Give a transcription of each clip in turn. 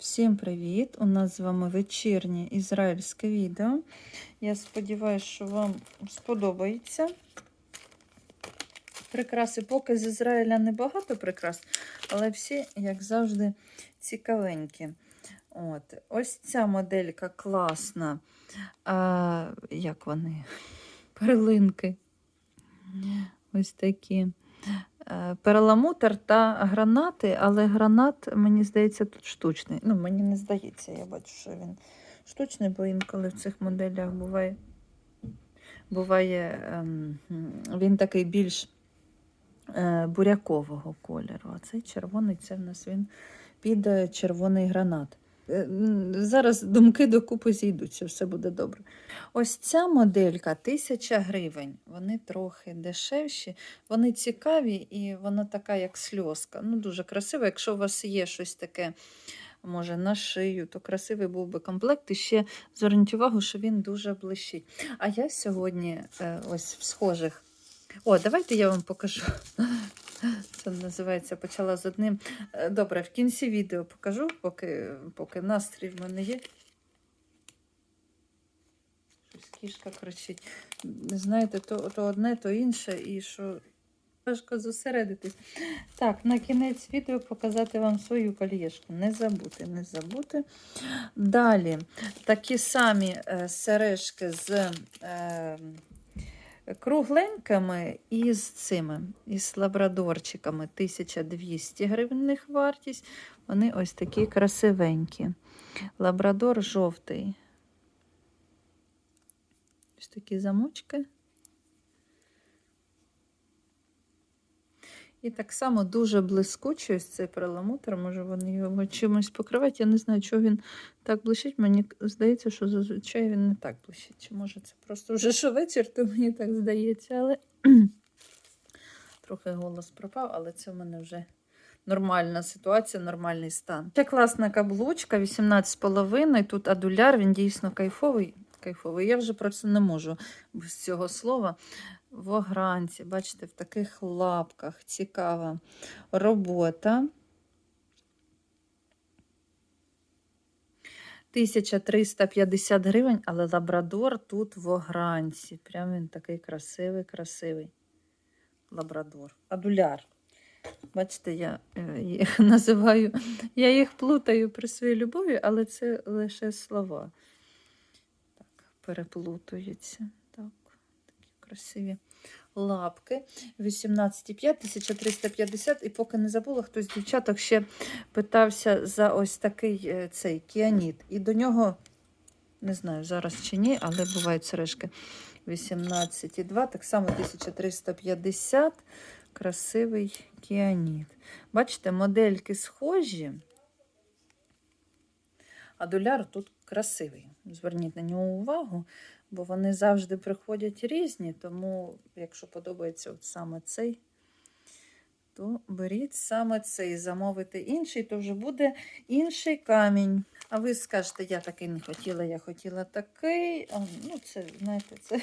Всім привіт! У нас з вами вечірнє ізраїльське відео. Я сподіваюся, що вам сподобається. Прикраси, поки з Ізраїля небагато прикрас, але всі, як завжди, цікавенькі. От. Ось ця моделька класна. А, як вони? Перлинки. Ось такі. Е, Перламутр та гранати, але гранат, мені здається, тут штучний. Ну, мені не здається, я бачу, що він штучний, бо інколи в цих моделях буває, буває ем, він такий більш е, бурякового кольору. А цей червоний це в нас він під е, червоний гранат. Е, Зараз думки докупи зійдуться, все буде добре. Ось ця моделька 1000 гривень. Вони трохи дешевші, вони цікаві і вона така, як сльозка. Ну, дуже красива. Якщо у вас є щось таке, може, на шию, то красивий був би комплект. І ще зверніть увагу, що він дуже блищить. А я сьогодні е, ось в схожих. О, давайте я вам покажу. Це називається почала з одним. Е, Добре, в кінці відео покажу, поки, поки настрій в мене є. Щось кішка кричить. Знаєте, то, то одне, то інше, і що важко зосередитись. Так, на кінець відео показати вам свою кольєшку. Не забути, не забути. Далі такі самі е, сережки з. Е, Кругленькими і з цими, із лабрадорчиками 1200 гривень вартість. Вони ось такі красивенькі. Лабрадор жовтий. Ось такі замочки. І так само дуже блискучий ось цей перламутр. Може вони його чимось покривають. Я не знаю, чого він так блищить. Мені здається, що зазвичай він не так блищить. Чи може це просто вже що вечір, то мені так здається, але трохи голос пропав, але це в мене вже нормальна ситуація, нормальний стан. Ще класна каблучка, 18,5. Тут адуляр, він дійсно кайфовий. Кайфовий. Я вже про це не можу без цього слова. В огранці, бачите, в таких лапках цікава робота. 1350 гривень, але лабрадор тут в огранці. Прям він такий красивий, красивий лабрадор. Адуляр. Бачите, я е, їх називаю, я їх плутаю при своїй любові, але це лише слова. Так, переплутуються. Красиві лапки. 18,5, 1350. І поки не забула, хтось з дівчаток ще питався за ось такий е, цей кіаніт. І до нього, не знаю, зараз чи ні, але бувають сережки. 18,2, так само 1350. Красивий кіаніт. Бачите, модельки схожі. А доляр тут красивий. Зверніть на нього увагу, бо вони завжди приходять різні, тому, якщо подобається от саме цей, то беріть саме цей, замовити інший, то вже буде інший камінь. А ви скажете, я такий не хотіла, я хотіла такий. А, ну, це, знаєте, це,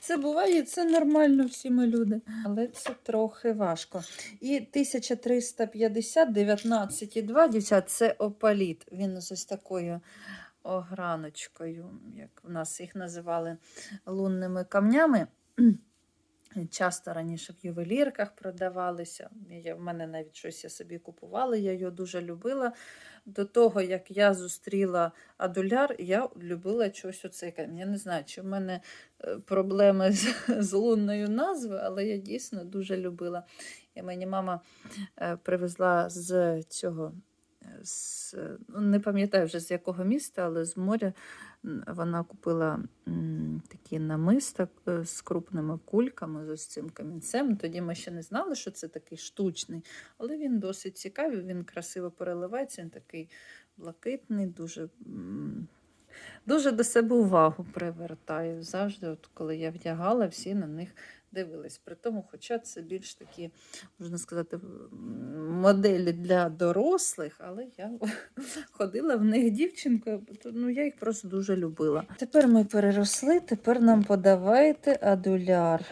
це буває, це нормально, всі ми люди. Але це трохи важко. І 1350, 19,2, дівчат, це опаліт. Він з ось такою ограночкою, як в нас їх називали лунними камнями. Часто раніше в ювелірках продавалися. Я, в мене навіть щось я собі купувала, я його дуже любила. До того, як я зустріла адуляр, я любила щось оцей камінь. Я не знаю, чи в мене е, проблеми з, з лунною назвою, але я дійсно дуже любила. І мені мама е, привезла з цього, з, ну, не пам'ятаю вже з якого міста, але з моря вона купила такі намиста е, з крупними кульками, з ось цим камінцем. Тоді ми ще не знали, що це такий штучний, але він досить цікавий, він красиво переливається, він такий блакитний, дуже. Дуже до себе увагу привертаю. Завжди, от коли я вдягала, всі на них дивились. При тому, хоча це більш такі, можна сказати, моделі для дорослих, але я ходила в них дівчинкою, ну, я їх просто дуже любила. Тепер ми переросли, тепер нам подавайте адуляр.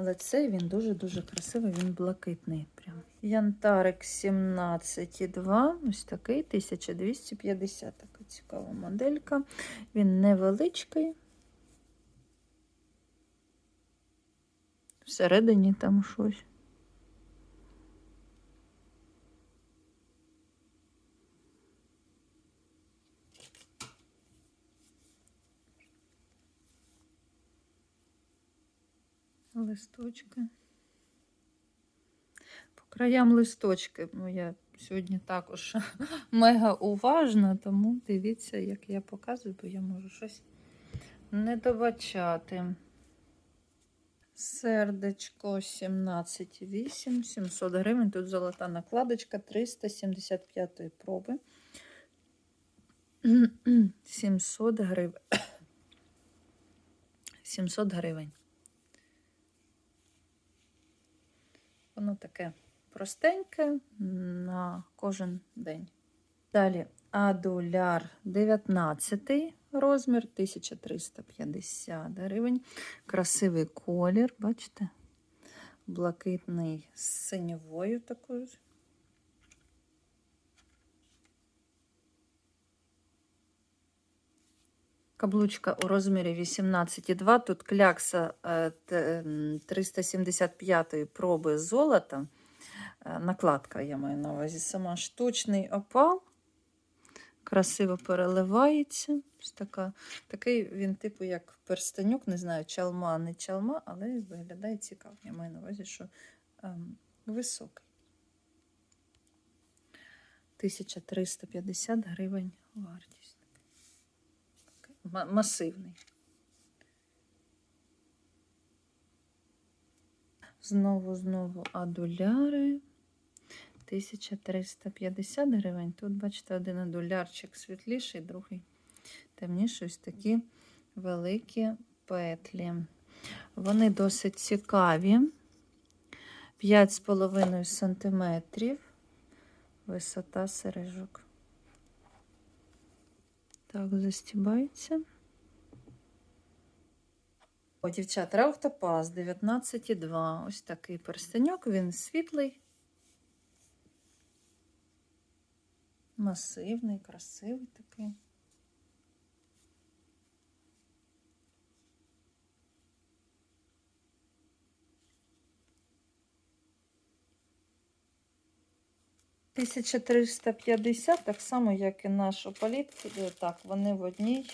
Але цей він дуже-дуже красивий, він блакитний. Прям. Янтарик 17,2. Ось такий 1250. Така цікава моделька. Він невеличкий. Всередині там щось. Листочки. По краям листочки. Ну, я сьогодні також мега уважна, тому дивіться, як я показую, бо я можу щось не добачати. Сердечко 17,8, 700 гривень. Тут золота накладочка 375 проби. 700 гривень. 700 гривень. Воно таке простеньке на кожен день. Далі адуляр 19 розмір 1350 гривень. Красивий колір, бачите? Блакитний з синьовою такою. Каблучка у розмірі 18,2. Тут клякса е, т- 375 проби золота. Е, Накладка, я маю на увазі, сама штучний опал. Красиво переливається. Ось така, такий він, типу, як перстенюк, не знаю, чалма, не чалма, але виглядає цікаво. Я маю на увазі, що ем, високий. 1350 гривень вартість. Ма- масивний. Знову, знову адуляри. 1350 гривень. Тут, бачите, один адулярчик світліший, другий темніший. Ось такі великі петлі. Вони досить цікаві. 5,5 сантиметрів. Висота сережок. Так, застібається. О, дівчат, Раухтопаз 19,2. Ось такий перстеньок, він світлий, масивний, красивий такий. Тисяча триста п'ятдесят, так само, як і наш опаліт. Е, Так, вони в одній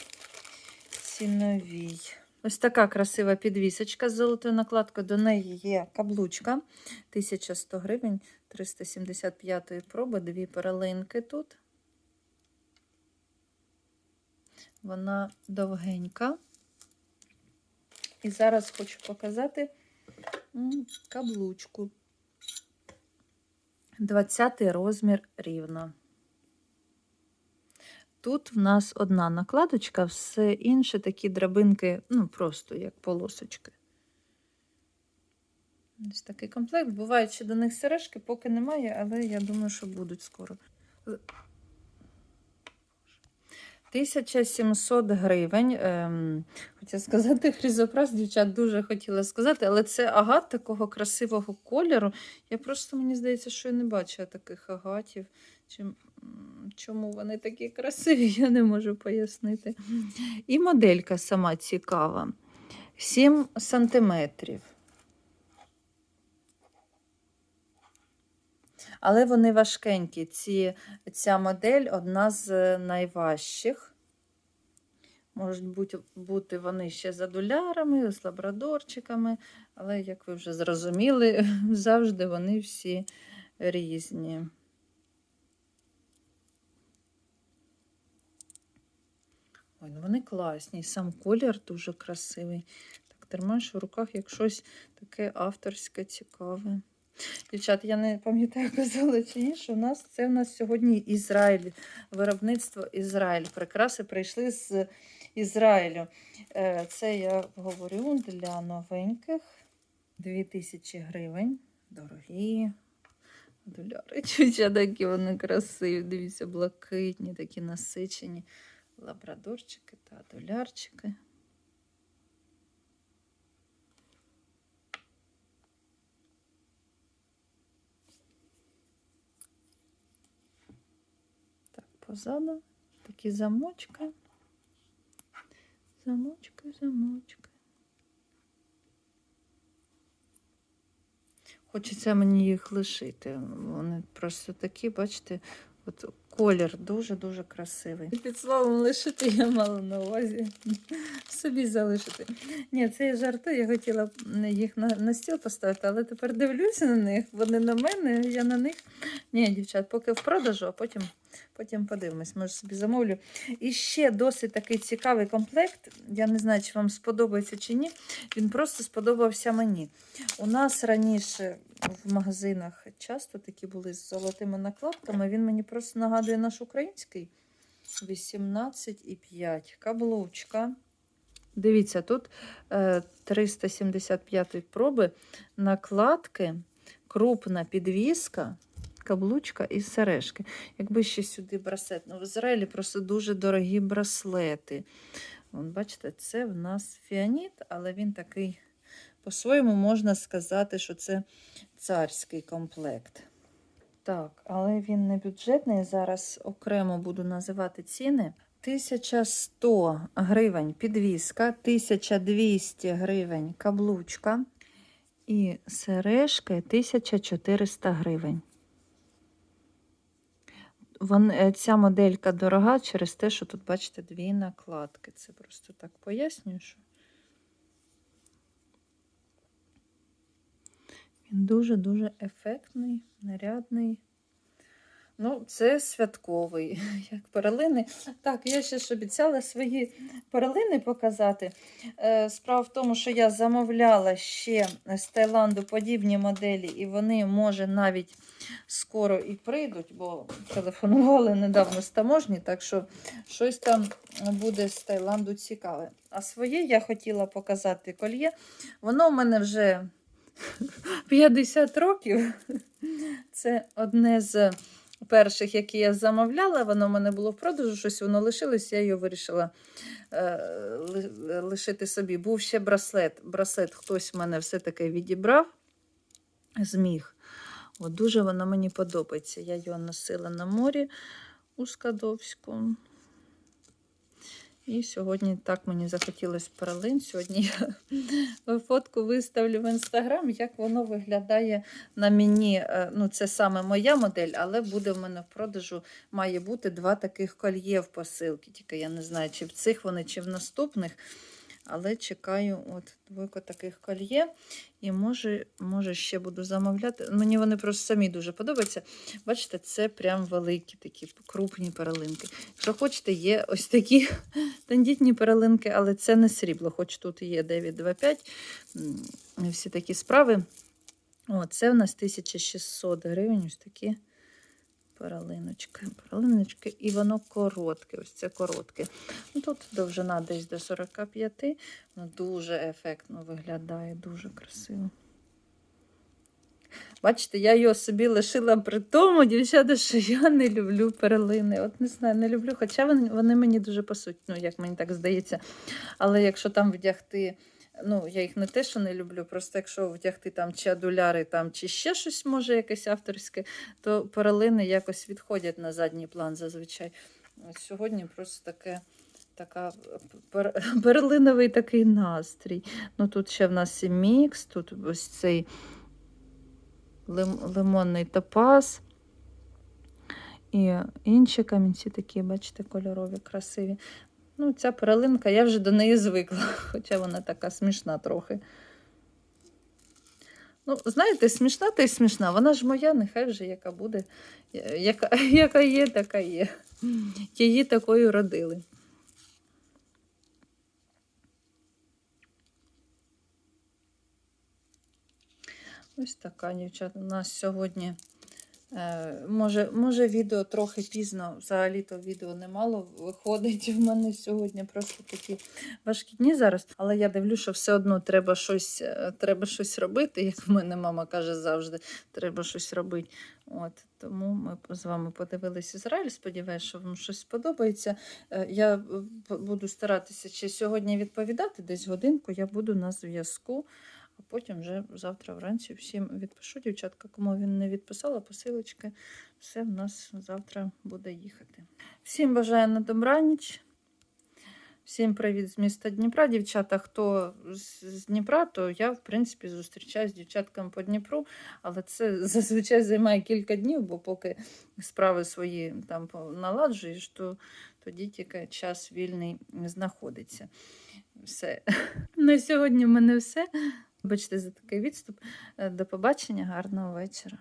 ціновій. Ось така красива підвісочка з золотою накладкою. До неї є каблучка 1100 гривень, 375 проби, дві перлинки тут. Вона довгенька. І зараз хочу показати каблучку. 20 розмір рівно. Тут в нас одна накладочка, все інше такі драбинки, ну, просто як полосочки. Ось такий комплект. Бувають ще до них сережки, поки немає, але я думаю, що будуть скоро. 1700 гривень. Ем, хотіла сказати, хризопрас, дівчат дуже хотіла сказати, але це агат такого красивого кольору. Я просто, мені здається, що я не бачила таких агатів. Чим, чому вони такі красиві, я не можу пояснити. І моделька сама цікава. 7 сантиметрів. Але вони важкенькі. Ці, ця модель одна з найважчих. Можуть бути, бути вони ще з адулярами, з лабрадорчиками, але, як ви вже зрозуміли, завжди вони всі різні. Ой, ну вони класні. Сам колір дуже красивий. Так тримаєш в руках як щось таке авторське, цікаве. Дівчат, я не пам'ятаю, казала чи ні, у нас це у нас сьогодні Ізраїль, виробництво Ізраїль. Прикраси прийшли з Ізраїлю. Е, Це я говорю для новеньких 2000 гривень. Дорогі. Доляри, чуча такі вони красиві. Дивіться, блакитні, такі насичені лабрадорчики та долярчики. Позаду. Такі замочки. Замочки, замочки. Хочеться мені їх лишити. Вони просто такі, бачите, от колір дуже-дуже красивий. Під словом лишити я мала на увазі. Собі залишити. Ні, це я жартую, я хотіла їх на, на стіл поставити, але тепер дивлюся на них, вони на мене, я на них. Ні, дівчат, поки в продажу, а потім, потім подивимось, може собі замовлю. І ще досить такий цікавий комплект. Я не знаю, чи вам сподобається чи ні. Він просто сподобався мені. У нас раніше в магазинах часто такі були з золотими накладками. Він мені просто нагадує наш український 18,5. Каблучка. Дивіться, тут е, 375 проби накладки, крупна підвіска, каблучка і сережки. Якби ще сюди браслет. Ну, в Ізраїлі просто дуже дорогі браслети. Вон, бачите, це в нас фіаніт, але він такий, по-своєму, можна сказати, що це царський комплект. Так, але він не бюджетний. Зараз окремо буду називати ціни. 1100 гривень підвіска, 1200 гривень каблучка і сережки 1400 гривень. Вон, е, ця моделька дорога через те, що тут, бачите, дві накладки. Це просто так пояснюю, що він дуже-дуже ефектний, нарядний. Ну, це святковий, як перлини. Так, я ще ж обіцяла свої перлини показати. Е, Справа в тому, що я замовляла ще з Таїланду подібні моделі, і вони, може, навіть скоро і прийдуть, бо телефонували недавно з таможні, так що щось там буде з Таїланду цікаве. А своє я хотіла показати кольє. Воно в мене вже 50 років. Це одне з перших, які я замовляла, воно в мене було в продажу, щось воно лишилось, я його вирішила е, лишити собі. Був ще браслет. Браслет хтось мене все-таки відібрав, зміг. От дуже воно мені подобається. Я його носила на морі у Скадовську. І сьогодні так мені захотілося перлин. Сьогодні я фотку виставлю в інстаграм, як воно виглядає на мені. Е, Ну, це саме моя модель, але буде в мене в продажу, має бути два таких кольє в посилці. Тільки я не знаю, чи в цих вони, чи в наступних. Але чекаю от двойко таких кольє. І може, може ще буду замовляти. Мені вони просто самі дуже подобаються. Бачите, це прям великі такі крупні перелинки. Якщо хочете, є ось такі тендітні перелинки, але це не срібло, хоч тут є 925. м, Всі такі справи. О, це у нас 1600 гривень. Ось такі перелиночки. Перелиночки, і воно коротке. Ось це коротке. Ну, тут довжина десь до 45. Воно дуже ефектно виглядає, дуже красиво. Бачите, я його собі лишила при тому, дівчата, що я не люблю перлини. От не знаю, не люблю, хоча вони мені дуже пасуть, ну, як мені так здається. Але якщо там вдягти, ну, я їх не те, що не люблю, просто якщо вдягти там чи адуляри, там, чи ще щось може якесь авторське, то перлини якось відходять на задній план зазвичай. От сьогодні просто таке. Така пер, перлиновий такий настрій. Ну, тут ще в нас і мікс, тут ось цей лим, лимонний топаз. І інші камінці такі, бачите, кольорові, красиві. Ну, ця перелинка, я вже до неї звикла, хоча вона така смішна трохи. Ну, знаєте, смішна та й смішна. Вона ж моя, нехай вже яка буде. Яка, яка є, така є. Її такою родили. Ось така, дівчата. У нас сьогодні. Е, може, може, відео трохи пізно, взагалі-то відео немало виходить в мене сьогодні. Просто такі важкі дні зараз. Але я дивлюся, що все одно треба щось, е, треба щось робити. Як в мене мама каже завжди, треба щось робити. От, тому ми з вами подивилися Ізраїль. Сподіваюся, що вам щось сподобається. Е, Я буду старатися ще сьогодні відповідати, десь годинку я буду на зв'язку. А потім вже завтра вранці всім відпишу. Дівчатка, кому він не відписала, посилочки, все в нас завтра буде їхати. Всім бажаю на добраніч. Всім привіт з міста Дніпра. Дівчата, хто з Дніпра, то я, в принципі, зустрічаюсь з дівчатками по Дніпру, але це зазвичай займає кілька днів, бо поки справи свої там наладжуєш, то тоді тільки час вільний знаходиться. Все. На сьогодні в мене все. Вибачте за такий відступ. Е, До побачення, гарного вечора.